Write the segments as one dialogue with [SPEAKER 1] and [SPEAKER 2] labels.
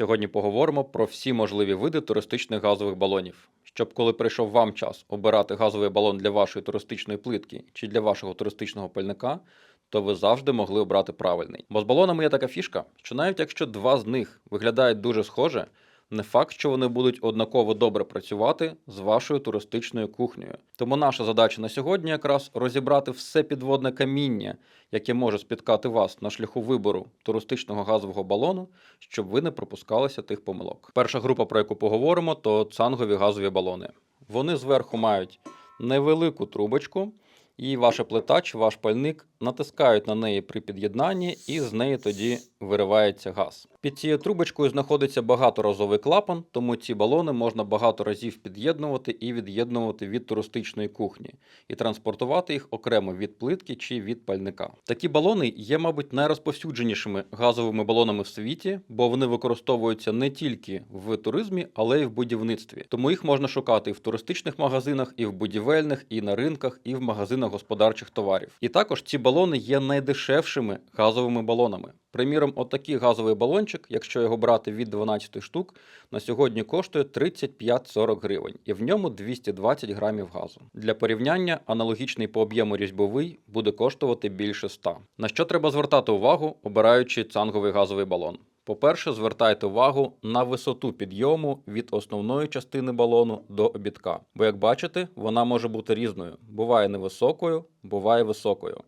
[SPEAKER 1] Сьогодні поговоримо про всі можливі види туристичних газових балонів. Щоб коли прийшов вам час обирати газовий балон для вашої туристичної плитки чи для вашого туристичного пальника, то ви завжди могли обрати правильний. Бо з балонами є така фішка, що навіть якщо два з них виглядають дуже схоже, не факт, що вони будуть однаково добре працювати з вашою туристичною кухнею. Тому наша задача на сьогодні якраз розібрати все підводне каміння, яке може спіткати вас на шляху вибору туристичного газового балону, щоб ви не пропускалися тих помилок. Перша група, про яку поговоримо, то цангові газові балони. Вони зверху мають невелику трубочку, і ваша плита чи ваш пальник натискають на неї при під'єднанні, і з неї тоді виривається газ. Під цією трубочкою знаходиться багаторазовий клапан, тому ці балони можна багато разів під'єднувати і від'єднувати від туристичної кухні і транспортувати їх окремо від плитки чи від пальника. Такі балони є, мабуть, найрозповсюдженішими газовими балонами в світі, бо вони використовуються не тільки в туризмі, але й в будівництві. Тому їх можна шукати і в туристичних магазинах, і в будівельних, і на ринках, і в магазинах господарчих товарів. І також ці балони є найдешевшими газовими балонами. Приміром, отакий газовий балончик, якщо його брати від 12 штук, на сьогодні коштує 35-40 гривень, і в ньому 220 грамів газу. Для порівняння аналогічний по об'єму різьбовий буде коштувати більше 100. На що треба звертати увагу, обираючи цанговий газовий балон? По-перше, звертайте увагу на висоту підйому від основної частини балону до обідка. Бо, як бачите, вона може бути різною. Буває невисокою, буває високою.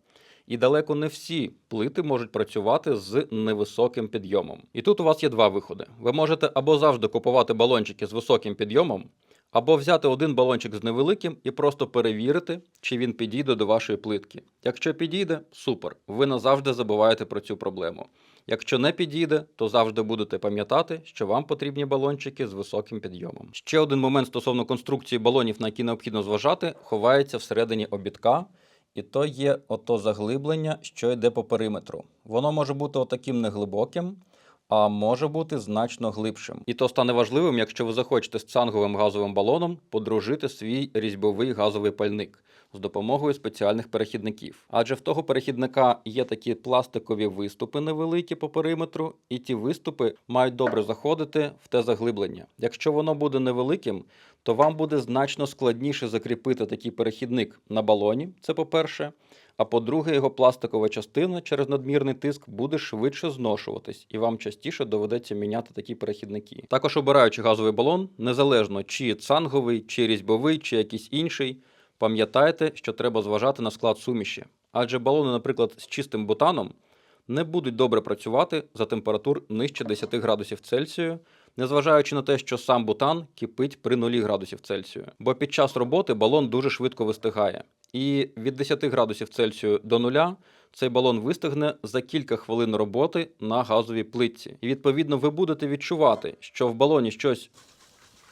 [SPEAKER 1] І далеко не всі плити можуть працювати з невисоким підйомом. І тут у вас є два виходи. Ви можете або завжди купувати балончики з високим підйомом, або взяти один балончик з невеликим і просто перевірити, чи він підійде до вашої плитки. Якщо підійде, супер, ви назавжди забуваєте про цю проблему. Якщо не підійде, то завжди будете пам'ятати, що вам потрібні балончики з високим підйомом. Ще один момент стосовно конструкції балонів, на які необхідно зважати, ховається всередині обідка. І то є ото заглиблення, що йде по периметру. Воно може бути отаким неглибоким, а може бути значно глибшим. І то стане важливим, якщо ви захочете з цанговим газовим балоном подружити свій різьбовий газовий пальник з допомогою спеціальних перехідників. Адже в того перехідника є такі пластикові виступи невеликі по периметру, і ті виступи мають добре заходити в те заглиблення. Якщо воно буде невеликим, то вам буде значно складніше закріпити такий перехідник на балоні. Це по-перше. А по-друге, його пластикова частина через надмірний тиск буде швидше зношуватись, і вам частіше доведеться міняти такі перехідники. Також обираючи газовий балон, незалежно чи цанговий, чи різьбовий, чи якийсь інший, пам'ятайте, що треба зважати на склад суміші. Адже балони, наприклад, з чистим бутаном не будуть добре працювати за температур нижче 10 градусів Цельсію, незважаючи на те, що сам бутан кипить при 0 градусів Цельсію. Бо під час роботи балон дуже швидко вистигає. І від 10 градусів Цельсію до нуля цей балон вистигне за кілька хвилин роботи на газовій плитці. І відповідно ви будете відчувати, що в балоні щось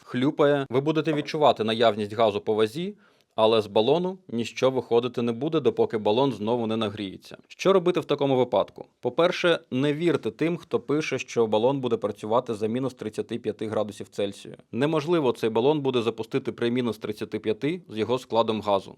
[SPEAKER 1] хлюпає, ви будете відчувати наявність газу по вазі. Але з балону ніщо виходити не буде, допоки балон знову не нагріється. Що робити в такому випадку? По-перше, не вірте тим, хто пише, що балон буде працювати за мінус 35 градусів Цельсію. Неможливо цей балон буде запустити при мінус 35 з його складом газу.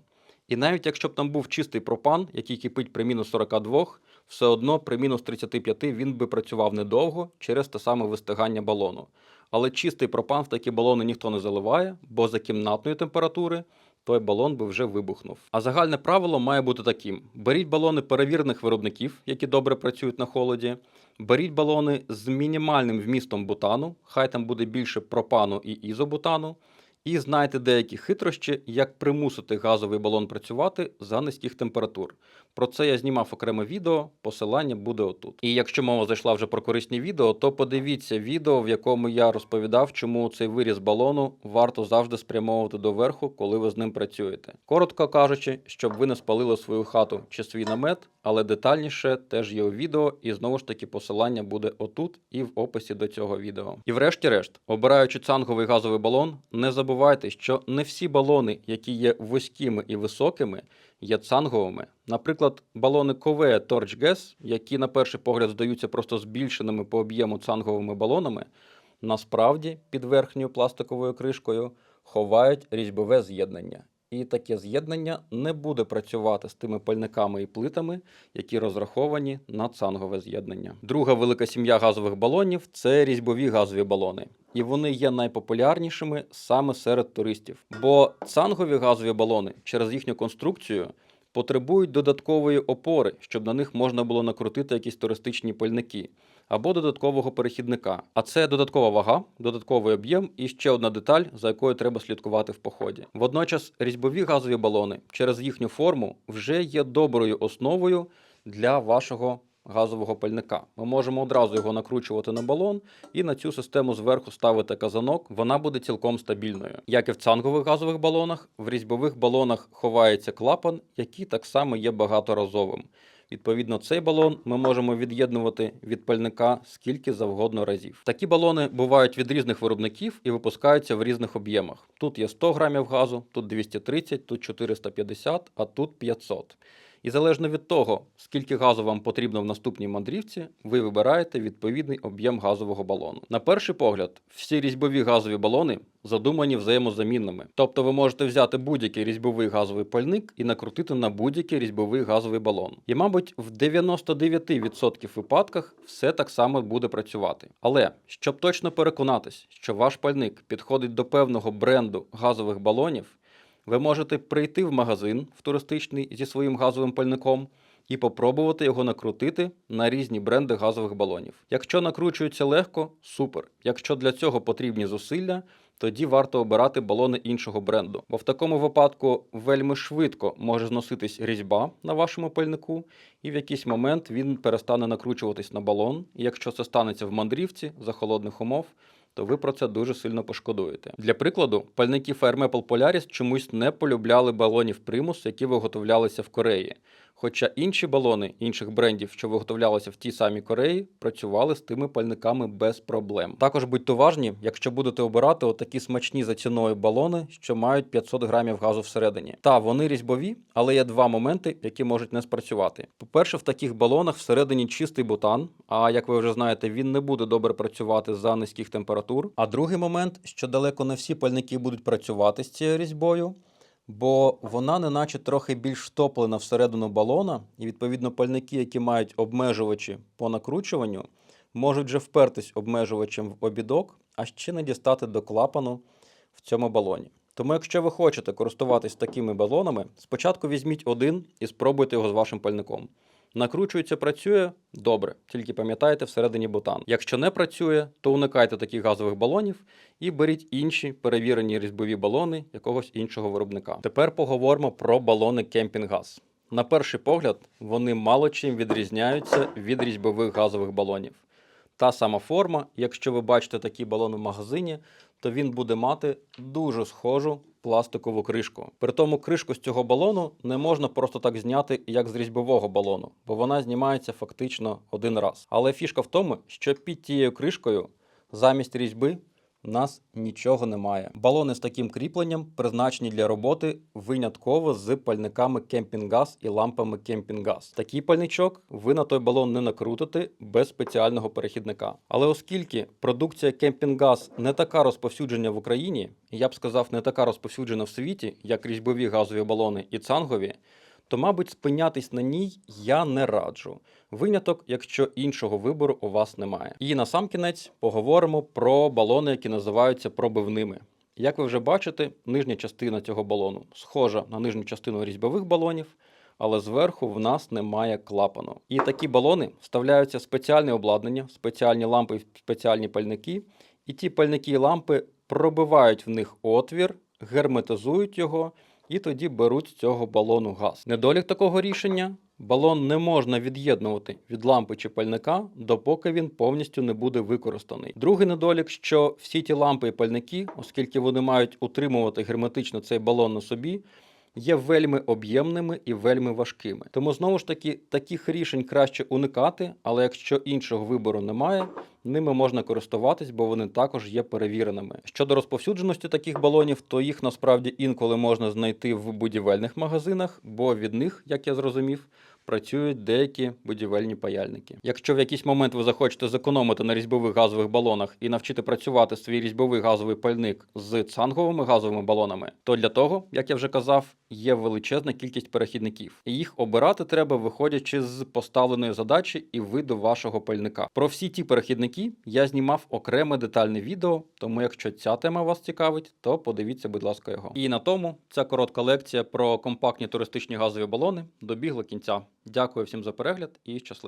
[SPEAKER 1] І навіть якщо б там був чистий пропан, який кипить при мінус 42, все одно при мінус 35 він би працював недовго через те саме вистигання балону. Але чистий пропан в такі балони ніхто не заливає, бо за кімнатної температури той балон би вже вибухнув. А загальне правило має бути таким: беріть балони перевірених виробників, які добре працюють на холоді. Беріть балони з мінімальним вмістом бутану, хай там буде більше пропану і ізобутану. І знайте деякі хитрощі, як примусити газовий балон працювати за низьких температур. Про це я знімав окреме відео, посилання буде отут. І якщо мова зайшла вже про корисні відео, то подивіться відео, в якому я розповідав, чому цей виріз балону варто завжди спрямовувати доверху, коли ви з ним працюєте. Коротко кажучи, щоб ви не спалили свою хату чи свій намет, але детальніше теж є у відео, і знову ж таки посилання буде отут і в описі до цього відео. І врешті-решт, обираючи цанговий газовий балон, не забувайте, що не всі балони, які є вузькими і високими, є цанговими. Наприклад, балони Ковея Torch Gas, які на перший погляд здаються просто збільшеними по об'єму цанговими балонами, насправді під верхньою пластиковою кришкою ховають різьбове з'єднання. І таке з'єднання не буде працювати з тими пальниками і плитами, які розраховані на цангове з'єднання. Друга велика сім'я газових балонів це різьбові газові балони. І вони є найпопулярнішими саме серед туристів. Бо цангові газові балони через їхню конструкцію потребують додаткової опори, щоб на них можна було накрутити якісь туристичні пальники або додаткового перехідника. А це додаткова вага, додатковий об'єм і ще одна деталь, за якою треба слідкувати в поході. Водночас різьбові газові балони через їхню форму вже є доброю основою для вашого газового пальника. Ми можемо одразу його накручувати на балон і на цю систему зверху ставити казанок. Вона буде цілком стабільною. Як і в цангових газових балонах, в різьбових балонах ховається клапан, який так само є багаторазовим. Відповідно, цей балон ми можемо від'єднувати від пальника скільки завгодно разів. Такі балони бувають від різних виробників і випускаються в різних об'ємах. Тут є 100 грамів газу, тут 230, тут 450, а тут 500. І залежно від того, скільки газу вам потрібно в наступній мандрівці, ви вибираєте відповідний об'єм газового балону. На перший погляд, всі різьбові газові балони задумані взаємозамінними. Тобто ви можете взяти будь-який різьбовий газовий пальник і накрутити на будь-який різьбовий газовий балон. І, мабуть, в 99% випадках все так само буде працювати. Але щоб точно переконатись, що ваш пальник підходить до певного бренду газових балонів, ви можете прийти в магазин в туристичний зі своїм газовим пальником і попробувати його накрутити на різні бренди газових балонів. Якщо накручується легко, супер. Якщо для цього потрібні зусилля, тоді варто обирати балони іншого бренду. Бо в такому випадку вельми швидко може зноситись різьба на вашому пальнику, і в якийсь момент він перестане накручуватись на балон. І якщо це станеться в мандрівці за холодних умов, то ви про це дуже сильно пошкодуєте. Для прикладу, пальники Maple Polaris чомусь не полюбляли балонів примус, які виготовлялися в Кореї. Хоча інші балони інших брендів, що виготовлялися в тій самій Кореї, працювали з тими пальниками без проблем. Також будьте уважні, якщо будете обирати отакі смачні за ціною балони, що мають 500 грамів газу всередині. Та вони різьбові, але є два моменти, які можуть не спрацювати. По-перше, в таких балонах всередині чистий бутан, а як ви вже знаєте, він не буде добре працювати за низьких температур. А другий момент, що далеко не всі пальники будуть працювати з цією різьбою бо вона неначе трохи більш втоплена всередину балона, і відповідно пальники, які мають обмежувачі по накручуванню, можуть вже впертись обмежувачем в обідок, а ще не дістати до клапану в цьому балоні. Тому, якщо ви хочете користуватись такими балонами, спочатку візьміть один і спробуйте його з вашим пальником. Накручується, працює добре, тільки пам'ятайте всередині бутан. Якщо не працює, то уникайте таких газових балонів і беріть інші перевірені різьбові балони якогось іншого виробника. Тепер поговоримо про балони кемпінгаз. На перший погляд, вони мало чим відрізняються від різьбових газових балонів. Та сама форма, якщо ви бачите такий балон в магазині, то він буде мати дуже схожу пластикову кришку. При тому кришку з цього балону не можна просто так зняти, як з різьбового балону, бо вона знімається фактично один раз. Але фішка в тому, що під тією кришкою замість різьби у нас нічого немає. Балони з таким кріпленням призначені для роботи винятково з пальниками кемпінгаз і лампами кемпінгаз. Такий пальничок ви на той балон не накрутите без спеціального перехідника. Але оскільки продукція кемпінгаз не така розповсюджена в Україні, я б сказав, не така розповсюджена в світі, як різьбові газові балони і цангові, то, мабуть, спинятись на ній я не раджу. Виняток, якщо іншого вибору у вас немає. І на сам кінець поговоримо про балони, які називаються пробивними. Як ви вже бачите, нижня частина цього балону схожа на нижню частину різьбових балонів, але зверху в нас немає клапану. І такі балони вставляються в спеціальне обладнання, спеціальні лампи, спеціальні пальники, і ті пальники і лампи пробивають в них отвір, герметизують його і тоді беруть з цього балону газ. Недолік такого рішення. Балон не можна від'єднувати від лампи чи пальника, допоки він повністю не буде використаний. Другий недолік, що всі ті лампи і пальники, оскільки вони мають утримувати герметично цей балон на собі, є вельми об'ємними і вельми важкими. Тому знову ж таки таких рішень краще уникати, але якщо іншого вибору немає, ними можна користуватись, бо вони також є перевіреними. Щодо розповсюдженості таких балонів, то їх насправді інколи можна знайти в будівельних магазинах, бо від них, як я зрозумів, працюють деякі будівельні паяльники. Якщо в якийсь момент ви захочете зекономити на різьбових газових балонах і навчити працювати свій різьбовий газовий пальник з цанговими газовими балонами, то для того, як я вже казав, є величезна кількість перехідників. І їх обирати треба, виходячи з поставленої задачі і виду вашого пальника. Про всі ті перехідники я знімав окреме детальне відео, тому якщо ця тема вас цікавить, то подивіться, будь ласка, його. І на тому ця коротка лекція про компактні туристичні газові балони добігла кінця. Дякую всім за перегляд і щасливо!